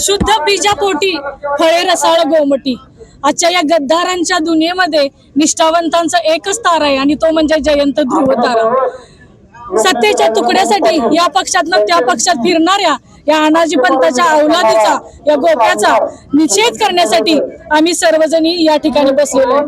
शुद्ध बीजापोटी फळे रसाळ गोमटी. आजच्या या गद्दारांच्या दुनियेमध्ये निष्ठावंतांचा एकच तारा आहे आणि तो म्हणजे जयंत ध्रुव तारा. सत्तेच्या तुकड्यासाठी या पक्षातनं त्या पक्षात फिरणाऱ्या या अनाजी पंताच्या अवलादीचा या गोप्याचा निषेध करण्यासाठी आम्ही सर्वजणी या ठिकाणी बसलेलो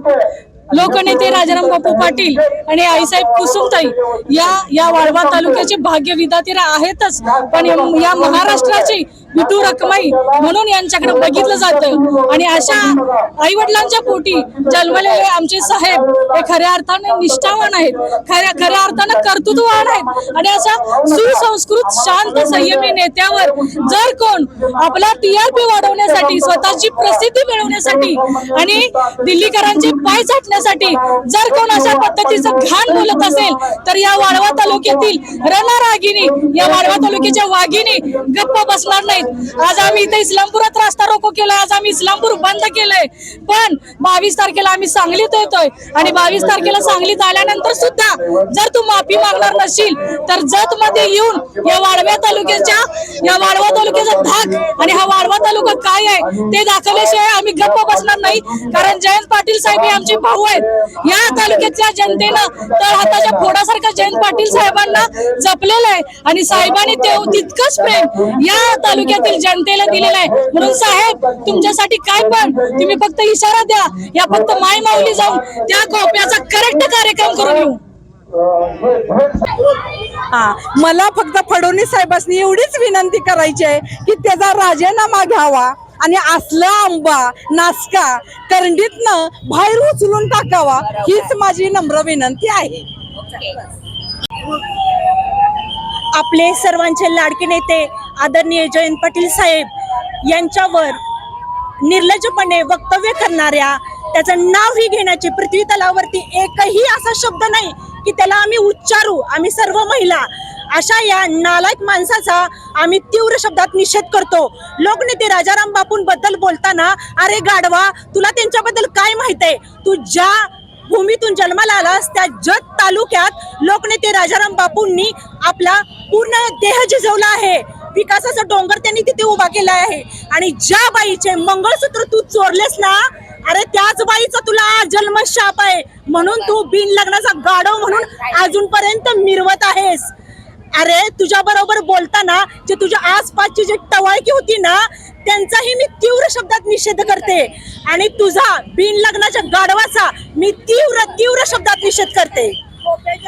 लोकनेते राजाराम बापू पाटील आणि आईसाहेब कुसुमताई या या वाळवा तालुक्याचे भाग्य विधाते आहेतच. पण या- या महाराष्ट्राची विटू रखमाई म्हणून यांच्याकडे बघितलं जातं. आणि अशा आई वडिलांच्या पोटी जन्मलेले आमचे साहेब हे खऱ्या अर्थाने निष्ठावान आहेत. खऱ्या खऱ्या अर्थानं कर्तृत्ववान आहेत. आणि अशा सुसंस्कृत शांत संयमी नेत्यावर जर कोण आपला टीआरपी वाढवण्यासाठी स्वतःची प्रसिद्धी मिळवण्यासाठी आणि दिल्लीकरांचे पाय चाटण्यासाठी जर कोण अशा पद्धतीचं घाण बोलत असेल तर या वाळवा तालुक्यातील रणरागिनी या वाळवा तालुक्याच्या वाघिणी गप्प बसणार नाही. नाहीत आज आम्ही इथे इस्लामपुरात रास्ता रोको केलाय. आज आम्ही इस्लामपूर बंद केलंय. पण बावीस तारखेला आम्ही सांगलीत येतोय. आणि बावीस तारखेला सांगलीत आल्यानंतर सुद्धा जर तू माफी मागणार नसशील तर जत मध्ये येऊन या वाळव्या तालुक्याच्या या वाळवा तालुक्याचा धाक आणि हा वाळवा तालुका काय आहे ते दाखवल्याशिवाय आम्ही गप्प बसणार नाही. कारण जयंत पाटील साहेब हे आमचे भाऊ आहेत. या तालुक्यातल्या जनतेनं तर हाताच्या फोडासारखा जयंत पाटील साहेबांना जपलेलं आहे. आणि साहेबांनी ते तितकंच प्रेम या तालुक्यातील जनतेला दिलेलं आहे. म्हणून साहेब तुमच्यासाठी काय पण तुम्ही फक्त इशारा द्या. या फक्त माय माऊली जाऊन त्या गोप्याचा करेक्ट कार्यक्रम करून येऊ. हा मला फक्त फडणवीस साहेबांनी एवढीच विनंती करायची आहे की त्याचा राजीनामा घ्यावा आणि असला आंबा नासका करंडीतनं बाहेर उचलून टाकावा हीच माझी नम्र विनंती आहे. आपले सर्वांचे लाडके नेते आदरणीय जयंत पाटील साहेब यांच्यावर निर्लज्जपणे वक्तव्य करणाऱ्या त्याचं नावही घेण्याचे पृथ्वी तलावरती एकही असा शब्द नाही की त्याला आम्ही उच्चारू आम्ही सर्व महिला. अशा या नालायक माणसाचा आम्ही तीव्र शब्दात निषेध करतो. लोकनेते राजाराम बापूंबद्दल बोलताना अरे गाडवा तुला त्यांच्याबद्दल काय माहीत आहे? तू ज्या भूमीतून जन्माला आलास त्या जत तालुक्यात लोकनेते राजाराम बापूंनी आपला पूर्ण देह झिजवला आहे. विकासाचा डोंगर त्यांनी तिथे उभा केला आहे. आणि ज्या बाईचे मंगळसूत्र तू चोरलेस ना अरे त्याच बाईचा तुला जन्म शाप आहे. म्हणून तू बिन लग्नाचा गाडव म्हणून अजूनपर्यंत मिरवत आहेस. अरे तुझ्या बरोबर बोलताना जे तुझ्या आसपासची जी टवाळकी होती ना त्यांचाही मी तीव्र शब्दात निषेध करते. आणि तुझा बिन लग्नाच्या गाढवाचा मी तीव्र तीव्र शब्दात निषेध करते.